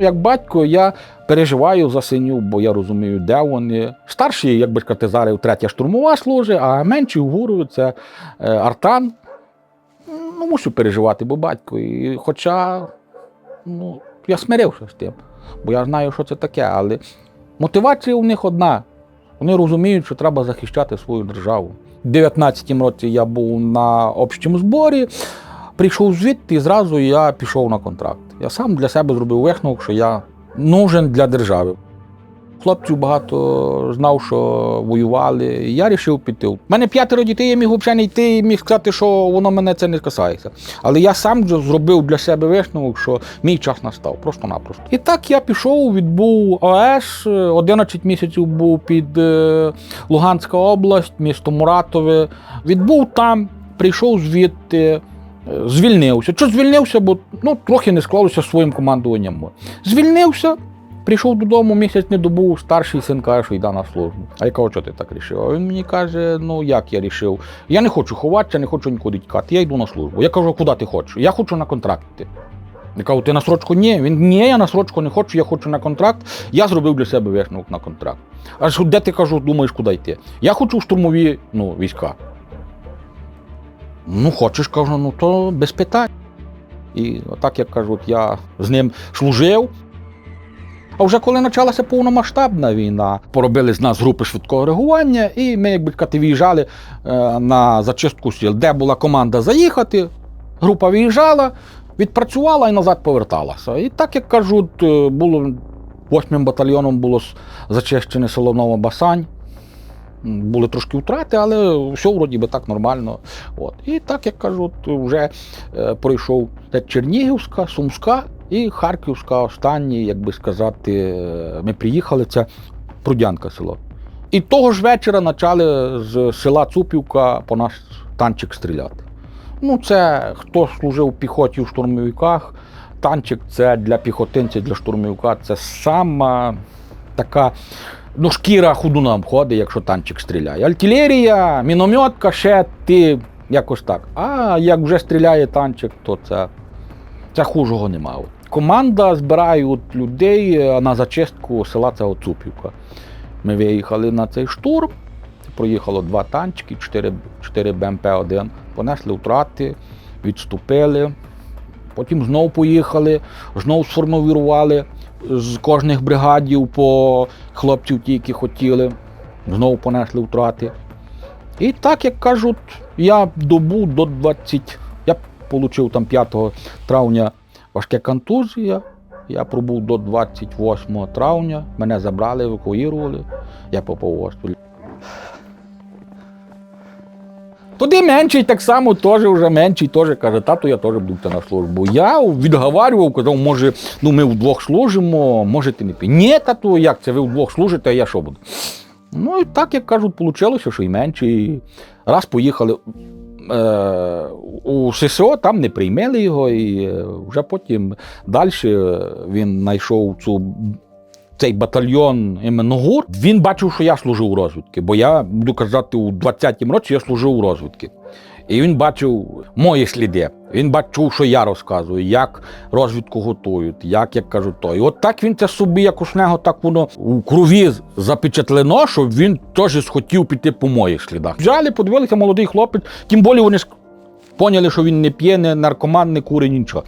Як батько, я переживаю за синів, бо я розумію, де вони. Старший, як би сказати, зараз третя штурмова служить, а менший вгору це е, артан. Ну, мушу переживати, бо батько. І хоча ну, я смирився з тим, бо я знаю, що це таке, але мотивація у них одна. Вони розуміють, що треба захищати свою державу. У 19-му році я був на общому зборі, прийшов звідти і зразу я пішов на контракт. Я сам для себе зробив висновок, що я нужен для держави. Хлопців багато знав, що воювали. і Я вирішив піти. У мене п'ятеро дітей, я міг взагалі не йти і міг сказати, що воно мене це не касається. Але я сам зробив для себе висновок, що мій час настав, просто-напросто. І так я пішов, відбув ОС, 11 місяців був під е, Луганська область, місто Муратове. Відбув там, прийшов звідти. Звільнився. Що звільнився, бо ну, трохи не склалося своїм командуванням. Звільнився, прийшов додому, місяць не добув, старший син каже, що йде на службу. А я кажу, що ти так рішив? А він мені каже: ну як я рішив? Я не хочу ховатися, не хочу нікуди тікати, я йду на службу. Я кажу, куди ти хочеш? Я хочу на контракт. Я кажу, ти на срочку? Ні. Він ні, я на срочку не хочу, я хочу на контракт. Я зробив для себе висновок на контракт. Аж де ти кажу, думаєш, куди йти? Я хочу в штурмові ну, війська. Ну, хочеш, кажу, ну то без питань. І отак, як кажуть, я з ним служив. А вже коли почалася повномасштабна війна, поробили з нас групи швидкого реагування, і ми, як сказати, виїжджали е, на зачистку сіл, де була команда заїхати, група виїжджала, відпрацювала і назад поверталася. І так, як кажуть, е, було восьмим батальйоном було зачищене село Новобасань. Були трошки втрати, але все вроді би так нормально. От. І так, як кажуть, вже е, пройшов Чернігівська, Сумська і Харківська останні, як би сказати, е, ми приїхали, це Прудянка село. І того ж вечора почали з села Цупівка по нас танчик стріляти. Ну, це хто служив у піхоті у штурмовиках. Танчик це для піхотинця, для штурмовика це сама така ну, шкіра худуном ходить, якщо танчик стріляє. Артилерія, мінометка, ще ти якось так. А як вже стріляє танчик, то це, це хужого нема. От. Команда збирає от людей е, на зачистку села це Оцупівка. Ми виїхали на цей штурм. Проїхало два танчики, 4, 4 БМП-1, понесли втрати, відступили. Потім знову поїхали, знову сформували з кожних бригадів по хлопців, ті, які хотіли, знову понесли втрати. І так, як кажуть, я добу до 20. Я отримав там 5 травня важке контузія. Я пробув до 28 травня, мене забрали, евакуювали, я попав в госпіталь. Туди менший так само теж вже менший теж каже, тату, я теж буду на службу. Я відговарював, казав, може, ну ми вдвох служимо, може ти не пі. Ні, тату, як це ви вдвох служите, а я що буду? Ну і так, як кажуть, вийшло, що і менший. Раз поїхали е, у ССО, там не приймали його, і е, вже потім далі він знайшов цю цей батальйон іменно ГУР, він бачив, що я служив у розвідки, бо я буду казати, у 20-му році я служив у розвідки. І він бачив мої сліди. Він бачив, що я розказую, як розвідку готують, як як кажуть то. І от так він це собі, як у нього так воно у крові запечатлено, що він теж схотів піти по моїх слідах. Взяли, подивилися, молодий хлопець, тим більше вони поняли, що він не п'є, не наркоман, не курить, нічого.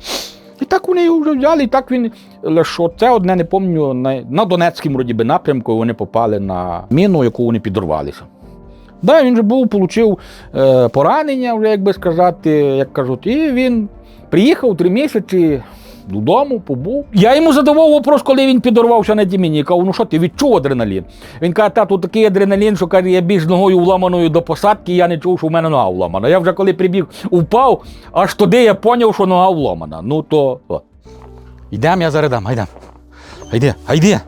І так вони його вже взяли, і так він. Лише це одне не пам'ятаю, на, на Донецькому вроді би, напрямку вони попали на міну, яку вони підорвалися. Да, він же був, отримав е, поранення, вже, як би сказати, як кажуть, і він приїхав три місяці додому, побув. Я йому задавав вопрос, коли він підорвався на Діміні. Я кажу, ну що ти відчув адреналін? Він каже, тату, такий адреналін, що каже, я біж ногою вламаною до посадки, я не чув, що в мене нога вламана. Я вже коли прибіг, упав, аж туди я зрозумів, що нога вламана. Ну то. О. Йдемо, я зараз дам, гайдем. Гайди, гайди.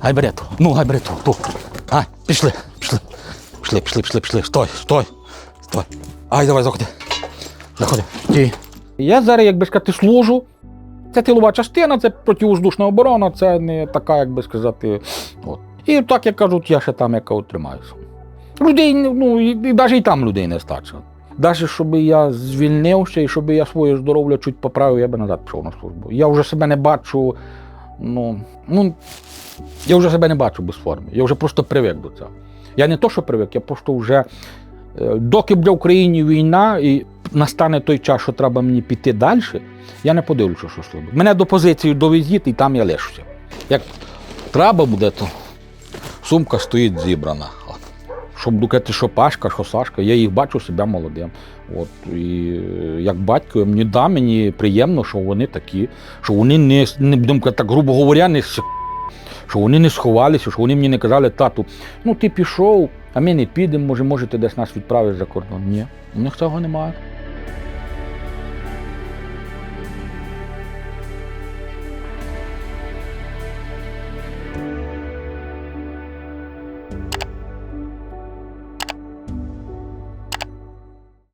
Гай бери ту. Ну, гай бери ту, ту. Ай, пішли, пішли. Пішли, пішли, пішли, пішли. Стой, стой, стой. Ай, давай, заходи. Заходи. Ті. Я зараз, як би сказати, служу. Це тилова частина, це противоздушна оборона, це не така, як би сказати. От. І так, як кажуть, я ще там яка тримаюся. Людей, ну, і, навіть і там людей не стачило. Навіть щоб я звільнився і щоб я своє здоров'я чуть поправив, я би назад пішов на службу. Я вже себе не бачу. Ну, ну, я вже себе не бачу без форми. Я вже просто привик до цього. Я не то, що привик, я просто вже. Е, Доки буде в Україні війна і настане той час, що треба мені піти далі, я не подивлюся, що служба. Мене до позиції довезіть, і там я лишуся. Як треба буде, то сумка стоїть зібрана. Щоб дукати, що Пашка, що Сашка, я їх бачу себе молодим. От, і е, як батько, мені да, мені приємно, що вони такі, що вони не, не будемо так грубо говоря, не що вони не сховалися, що вони мені не казали, тату, ну ти пішов, а ми не підемо, може, може ти десь нас відправиш за кордон. Ні, у них цього немає.